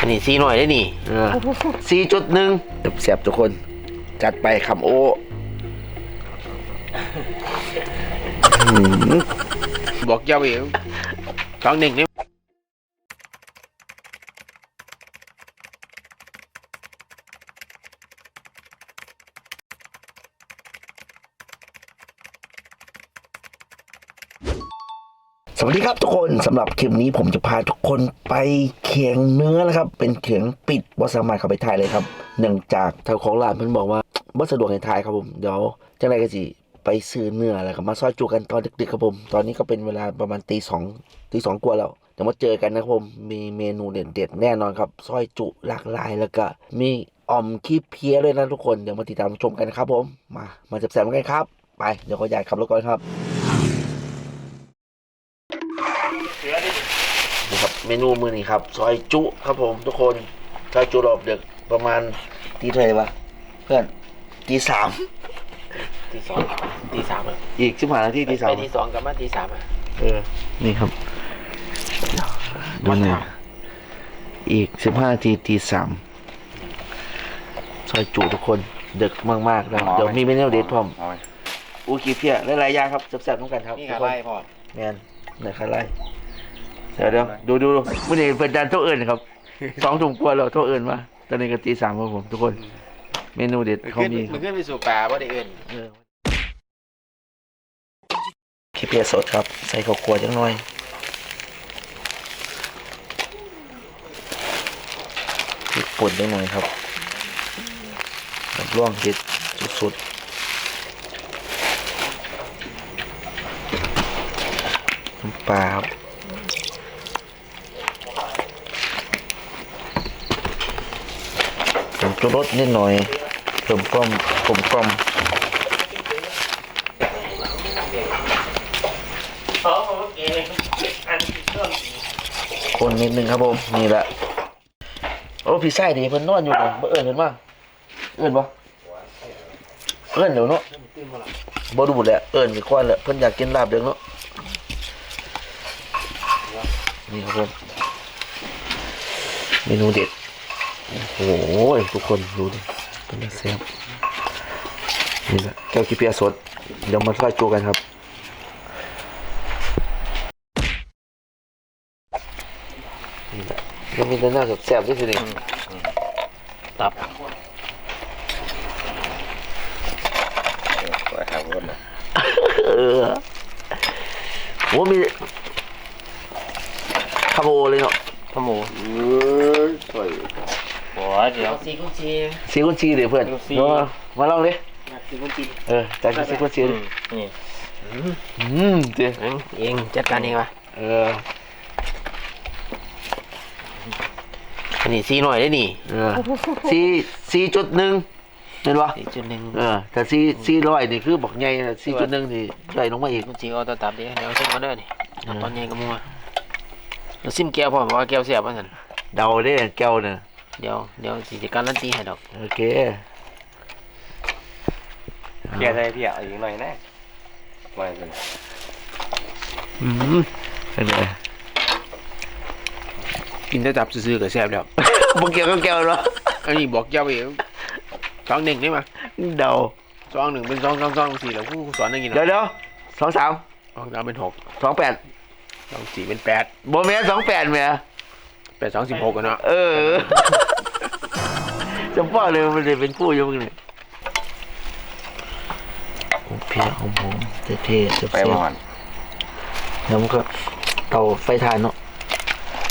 อันนี้ซีหน่อยได้นี่เออสี่จุดหนึ่งเสียบๆทุกคน จัดไปคำโออื้อหือบอกเจ้าเองสองหนึ่งนี่ สวัสดีครับทุกคนสำหรับคลิปนี้ผมจะพาทุกคนไปเขียงเนื้อนะครับ เป็นเขียงปิดว่าสามารถเข้าไปถ่ายเลยครับ เนื่องจากทางของร้านเพิ่นบอกว่าบ่สะดวกให้ถ่ายครับผมเดี๋ยวจังไรก็สิไปซื้อเนื้อแล้วก็มาซอยจูกันตอนดึกๆครับผม ตอนนี้ก็เป็นเวลาประมาณตีสองตีสองกว่าแล้วเดี๋ยวมาเจอกันนะครับผมมีเมนูเด็ดๆแน่นอนครับซอยจุหลากหลายแล้วก็มีอ่อมขี้เพี้ยเลยนะทุกคนเดี๋ยวมาติดตามชมกันนะครับผมมามาแซ่บๆกันครับ ไปเดี๋ยวขออยากขับรถก่อนครับ นี่ครับ เมนูมือนี้ครับซอยจุครับผมทุกคนซอยจุรอบดึกประมาณตีเท่าไหร่วะเพื่อนตีสามตีสองตีสามอะอีกสิบห้านาทีตีสามไปตีสองกลับมาตีสามอะเออนี่ครับดูหน่อยอีกสิบห้านาทีตีสามซอยจุทุกคนดึกมากๆแล้วเดี๋ยวมีเมนูเด็ดพร้อมอูกีเพียหลายๆอย่างครับแซ่บๆต้องกันครับนี่ทุค่ะกคนไล่พ่อแมนไหนใครไล่ เดี๋ยวเดี๋ยวดูดูดูมื่อนี้เป็นดันโต๊ะเอิญครับสองถุงกว่าแล้วโต๊ะเอิญมาตอนนี้ก็ตีสามครับผมทุกคน เมนูเด็ดมันเขาขึ้นมีคมัรันบขึ้นไปสู่ป่าบ่ได้เอื่นเออขี้เพียสดครับ ใส่ข้าวคั่วจังหน่อยพริกป่นจังหน่อยครับกับร่วงเด็ดสุดๆน้ำปลาครับ ผมจะลดนิดหน่อยเพิ่มความกลมกลมคนนิดนึงครับผมนี่แหละโอ้พี่ไส้ดีเพิ่นนอนอยู่เลยบ่เอิ้นเพิ่นมาเอิ้นบ่เอิ้นเดี๋ยวเนาะบ่ดูแหละเอิ้นไปก่อนแหละเพิ่นอยากกินลาบเด้อเนาะนี่ครับผมเมนูเด็ด โอ้โหทุกคนดูดิเป็นแซ่บนี่แหละแก้วกีเปียสด เดี๋ยวมาทอดจูกันครับนี่แหละยังมีแต่หน้าแซ่บๆที่สุดเองตับเออโหมีคาโบเลยเนาะขโมยเออสวย หัวเดี๋ยวซีกุนซีซีกุนชีเดี๋ยวเพื่อนซีกุนชีเนาะมาลองดิซีกุนซีเออจากซีกุนชีดินี่อืมเจ๊เองจัดการเองวะเอออันนี้ซีหน่อยได้นี่เออซีซีจุดหนึ่งเห็นปะสี่จุดหนึ่งเออแต่ซีซีร้อยนี่คือบอกไงซีจุดหนึ่งนี่ใส่ลงมาอีกกุนซีเอาตัวตับดิเดี๋ยวเอาเส้นมาเด้อนี่เอาตอนนี้ก็มัวเราซิมแก้วพ่อบอกว่าแก้วเสียบว่าสันเดาได้แก้วเนี่ย เดี๋ยวเดี๋ยวสิจะการันตีให้ดอก โอเคเพียได้เพียเอาอีกหน่อยนะมาเลยอืมเป็นไงกินแต่ตับซื่อๆก็แซ่บแล้วบอกเกี่ยวกับแก้วเหรออันนี้บอกเจ้าเองสองหนึ่งได้ไหมเดาสองหนึ่งเป็นสองสองสองสี่แล้วผู้สอนได้ยินเดี๋ยวเดี๋ยวสองสามสองสามเป็นหกสองแปดสองสี่เป็นแปดโบเมนสองแปดเมีย แปดสองสิบหกกันเนาะเออจะบอกเลยมันจะเป็นคู่อยังมึงเนี่ยโอ้เพียของผมเท่ๆจะไปมาก่อนแล้วมันก็เตาไฟทานเนาะ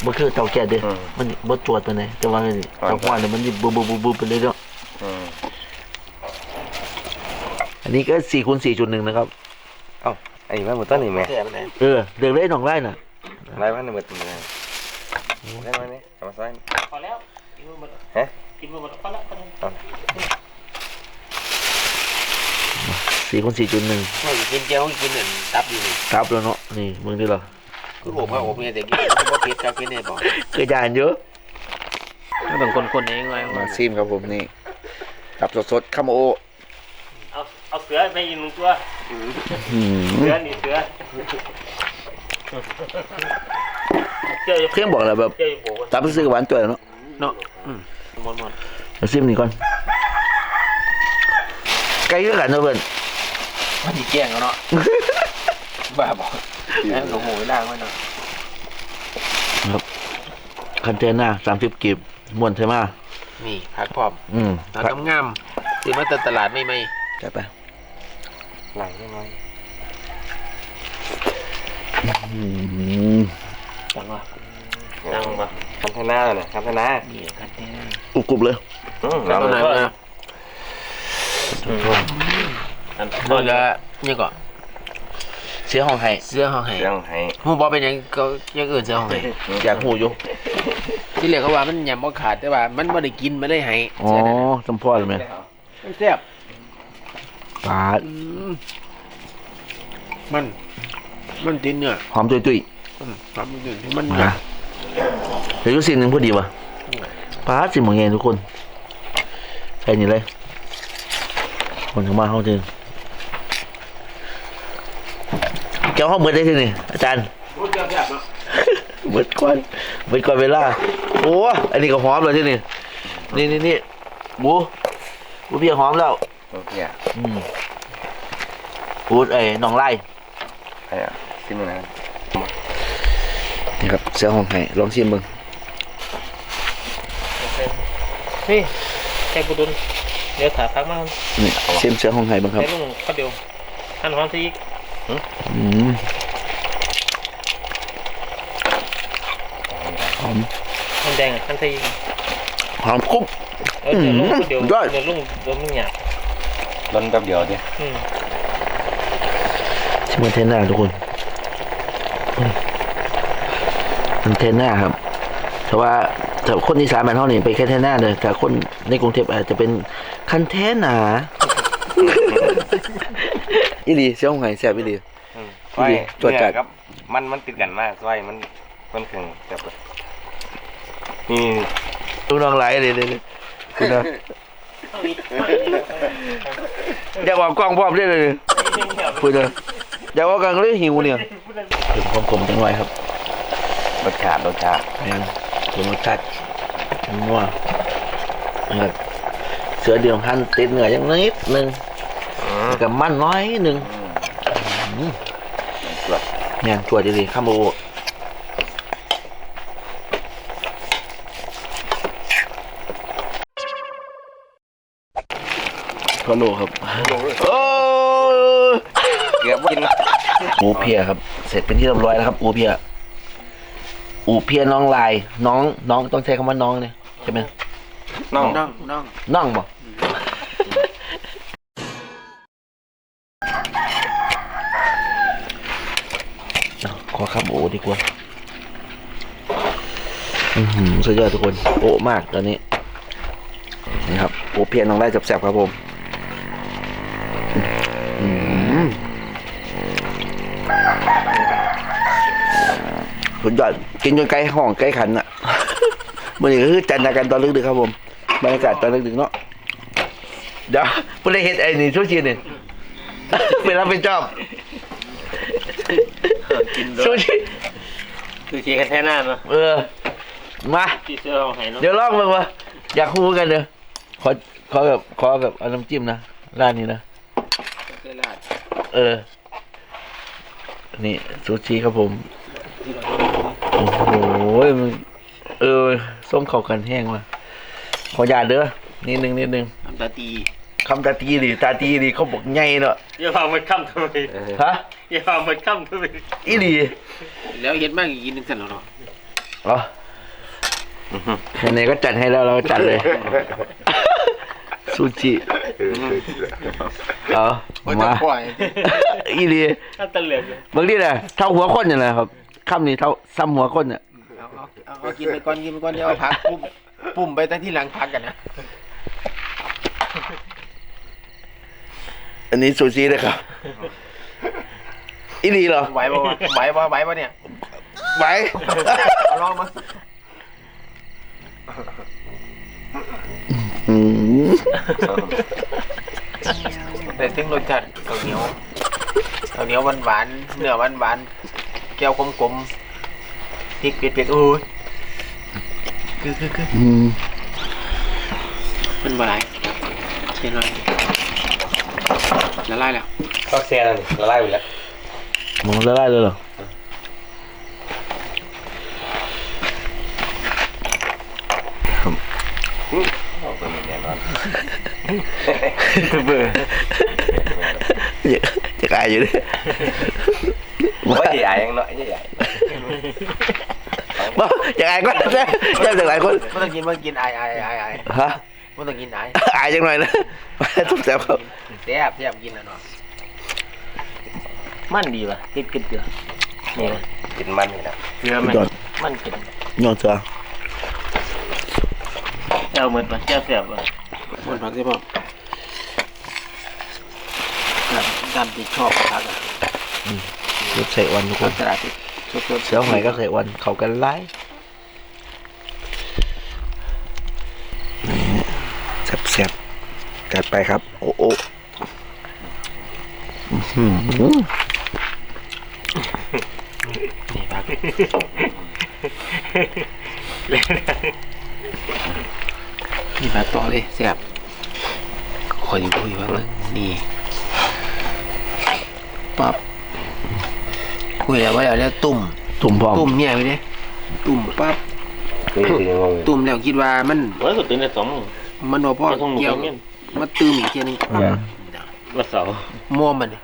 มันคือเตาแก๊สเด้ออืมมันบ่จวดปานใดแต่ว่านี่เตาควันเนี่ยมันสิบุบบุบบุบบุบไปเลยเนาะอืมอันนี้ก็4คูณ4.1นะครับไอ้มันหมดต้นนี่ไหมแซ่บไปไหนเออเดินได้หนองไร่น่ะไล่มันหมดนี่ไง ได้ไหมนี่เอามาใส่พอแล้วกินหมดฮะกินหมดพอแล้วพอแล้ว4คูณ4.1เขากินเจียวกินหนึ่งตับอยู่นี่ครับแล้วเนาะนี่มึงดิเหรอคือผมว่าผมเนี่ยแต่กินบ่เก็ตกับกินเนี่ยบอกเคยจานเยอะไม่ต้องคนๆเองไงมาซิมครับผมนี่กับสดๆข้าวโอเอาเอาเสือไปอีกหนึ่งตัวอืมเสือนี่เสือ เจ้าเครื่องบอกแล้วแบบเจ้าอยู่โบกตามไปซื้อกับหวานตัวเนาะเนาะอืมหมดหมดมาซิมนี่ก่อนไก่ก็กันเนาะเพื่อนมันสิแกล้งเอาเนาะบ้าบอกแม่งกับหมูล่างไว้เนาะคันเทนหน้าสามสิบกีบม้วนใช่ไหมนี่พักพร้อม อืมตอนงามๆซื้อมาจากตลาดไม่ไม่จัดไปไหลได้ไหม อืมจังวะนั่งมาคำธนาเลยคำธนานี่ครับนี่อุบกรุบเลยอืมแล้วเราไหนเลยมาอันเมื่อก็นี่ก็เสียห้องไห้เสื้อห้องไห้เรื่องให้หูบอเป็นหยังก็อยังอื่นเสื้อห้องไห้อยากหูอยู่ที่เรียกเขาว่ามันยำบ่ขาดแต่ว่า มันบ่ได้กินไม่ได้ไห้อ๋อเสื้อนั่นน่ะจำพ่อเลยไหมมันแซ่บปลาอืมมัน มันติดเนื้อหอมตุย ตุยอืมครับมันติดที่มันๆมาเดี๋ยวอยูสิ่งหนึ่งพอดีวะปลาสิมองไงทุกคนใช่นี่เลย คนเข้ามาเขาจริงแก้วห้องเบิดได้ที่นี่อาจารย์ พูดแซ่บๆเนาะเบิดก่อนเบิดก่อนเวลา โอ้อันนี้ก็หอมเลยที่นี่ นี่นี่นี่บูบูเพียหอมแล้ว โอเคอะอืมพูดไอ้น้องไล่ไอ้อะซิมนะ นี่ครับเสื้อห้องไห้ลองชิมมึงเฮ้ยแค่กูดุนเดี๋ยวถาพักมานี่ชิมเสื้อห้องไห้บ้างครับเดี๋ยวลุงเขาเดียวหันหอมซะอีกอืมหอมมันแดงอะหันซะอีกหอมกรุบเออเดี๋ยวลุงเขาเดียวอืมยอดเดี๋ยวลุงเดี๋ยวมึงหยาบล้นแป๊บเดียวดิอืมชิมมันเทนหน้าทุกคนอืมมัน เทนหน้าครับ แต่ว่าแต่คนอีสานบ้านเฮานี่ไปแค่เทนหน้าเลยแต่คนในกรุงเทพอาจจะเป็นคันเทนหนาอีหลีเสื้อห้องไห้แซ่บอีหลีอืมดีซอยจวดจัด เนื้อครับ มันมันติดกันมากซอยมันมันแข็งจับเลยนี่ลูกน้องไหลเลยเลยเลยคุณนะอยากออกกล้องพร้อมได้เลยคุณนะอยากออกกล้องเลยหิวเนี่ยถึงความขมจังไวครับร สชาติรสชาติแมนถึงรสชาตินัวนะครับเสือเดียวหันติดเหนือยังนิดนึงแล้วกับมันน้อยหนึ่งตรวจแมนตรวจดีๆข้ามโบก็โลครับโอ้เกือบกินอูเพียครับ เสร็จเป็นที่เรียบร้อยแล้วครับอูเพีย อูเพียน้องลาย น้องน้องต้องใช้คำว่าน้องเนี่ยใช่ไหมน้องน้องน้องน้องบ่เอาขอขับโอดีกว่าอือหือสุดยอดทุกคนโอ้มากตอนนี้นี่ครับโอเพียน้องไล่จับแสบๆครับผมอืม สุดยอดกินจนไกลห้องไกลขันอะมื่อนี้ก็คือจันทร์กันตอนดึกๆครับผมบรรยากาศตอนดึกๆเนาะเดี๋ยวผู้ใดเห็นไอ้นี่ช่วยชีนี่เป็นรับเป็นชอบช่วยชีคือเชียร์กันแท้หน้าเนาะเออมาที่เสื้อห้องไห้เนาะเดี๋ยวลองมึงวะอยากคู่กันเด้อขอขอแบบขอแบบเอาน้ำจิ้มนะร้านนี้นะเคยลาดเออ นี่ซูชิครับผม โอ้โหมันเออส้มเข้ากันแห้งว่ะขอหยาดเด้อนิดนึงนิดนึงน้ำตาตีคำตาตีดิตาตีดิเขาบอกไงเนาะอย่าพามันค่ำทำไมฮะอย่าพามันค่ำทำไมอีดีแล้วเฮ็ดมากอีกกินหนึงสั่นแล้วเนาะอ๋อไหนๆก็จัดให้แล้วเราก็จัดเลยซูชิเอามาอีดีถ้าตะเหลือกเลยบางทีน่ะเท่าหัวคนเนี่ยนะครับ คำนี้เท่าซ้ำหัวคนเนี่ยเอาเอาเอาเอากินไปก่อนกินไปก่อนเดี๋ยวเอาพักปุ่มปุ่มไปแต่ที่หลังพักกันนะอันนี้ซูชินะครับอีดีเหรอไหวบ่วะไหวบ่ไหวบ่เนี่ยไหว เอาลองมาอืมแต่ถึงรสชาติข้าวเหนียวข้าวเหนียวหวานๆเนื้อหวานๆ แก้วกลมๆพริกเผ็ดๆโอ้ยคือคือคืออืมมันบ่หลายเช่นไรละลายแล้วก็แซ่แล้วนี่ละลายไปแล้วมองจะได้เลยเหรอเอาไปแน่นอนเบื่ออยากอยากอายอยู่ดิว่าใหญ่ๆยังน้อยใหญ่บ่อยากอายก็ได้ได้จากหลายคนไม่ต้องกินไม่ต้องกินไอไอไอไอฮะไม่ต้องกินไออายจังหน่อยนะทุกแซ่บครับแซ่บแซ่บกินแล้วเนาะมันดีป่ะกินกินเกลือนี่นะๆกินมันนี่นะเกลือไหมยอดมันกินยอดเสือเจ้าเหมือนมันเจ้าแซ่บป่ะมันผักใช่ป่ะการที่ชอบผักอะ รสใส่วันทุกคผักนตลาดที่สดๆเสือหอยก็ใส่วันเขากันไล่แซ่บๆจัดไปครับ โอ้โอ้อื้อหือนี่ผักนี่ผักต่อเลยแซ่บคอยดูอยู่ว่ามึงนี่ปั๊บ คุยแล้วว่าแล้วตุ่มตุ่มพร้อมตุ่มเนี่ยไปดิตุ่มปั๊บนี่คืองงตุ่มแล้วคิดว่ามันว่าสุดตื่นในสองมันบ่พอไม่ต้องหมุนเกี่ยวเงี้ยมาตื้มอีกทีนึงอืมวันเสาร์ม่วมันนี่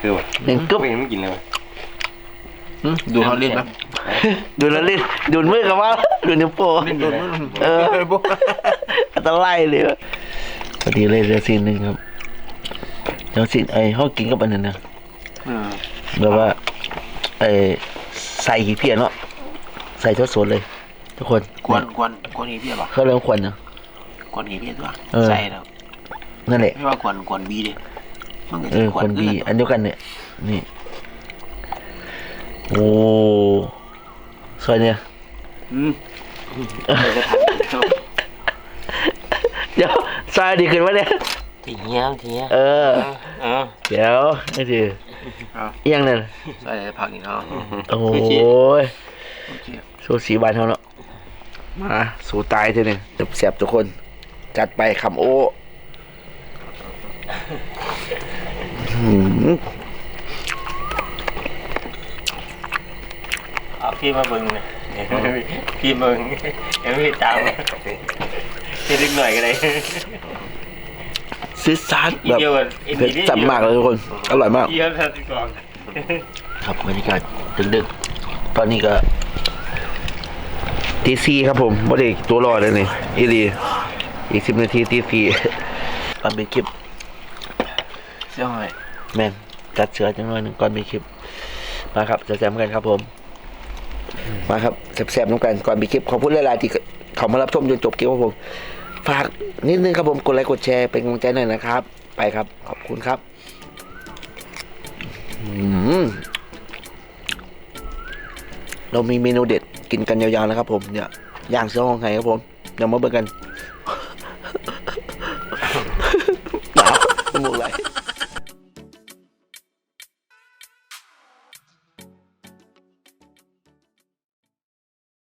คือว่าเล่นกึ๊บไม่เห็นมันกินเลยหึดูเขาเล่นปะดูแล้วลิ้นดูดมือกับว่าดูนิ้วโป้เล่นดูมันเอออันตรายเลยว่ะพอดีเลยเหลือสิ่งหนึ่งครับเดี๋ยวสิ่งไอ้เขากินกับอันนั้นนะอืม แบบว่าไอ้ใส่ขี้เพี้ยเนาะใส่ทดสดเลย ทุกคนกวนกวนกวนอีเพี้ยปะเขาเริ่มควันนะกวนอีเพี้ยตัวเออใส่แล้วนั่นแหละไม่ว่ากวนกวนบีดิมันก็เอจะอกวคนนคือดีกันอันเดียวกันเนี่ยนี่โอ้สวยเนี่ยอืมเดี๋ยวจะทำเจ้าเดี๋ยวซอยดีขึ้นวะเนี่ยทีเงี้ยทีเงี้ยเออเออเดี๋ยวนี่ถือ เอาเอียงเนี่ยใส่ผักนี่เนาะโอ้ยโอเคสู้สีบานเขาเนาะมาสู้ตายเถอะเนี่ยเสียบๆทุกคน จัดไปคำโอ้หืมเอาพี่มาเบิ่งนะพี่เบิ่งยังไม่ตามพี่ดึกหน่อยก็ได้ ซิสซาร์อีแบบเดียวกันอีเผ็ดจัดมากเลยทุกคน อร่อยมาก เดียวทันทีก่อนครับบรรยากาศดึกๆ ตอนนี้ก็ตีซีครับผมบ่ได้ตัวรอดเลยนี่อีดีอีกสิบนาทีตีซีก่อนไปคลิปเสื้อหอยแม่นจัดเสือจังหน่อยหนึงก่อนไปคลิป มาครับแซมๆกันครับผม มาครับแซมๆน้ำกันก่อนไปคลิปขอบคุณหลายๆที่เขามารับชมจนจบคลิปครับผม ฝากนิดนึงครับผมกดไลค์กดแชร์เป็นกำลังใจหน่อยนะครับ ไปครับ ขอบคุณครับเรามีเมนูเด็ดกินกันยาวๆนะครับผมเนี่ยย่างเสือห้องไห้ครับผมเดี๋ยวมาเบิกกัน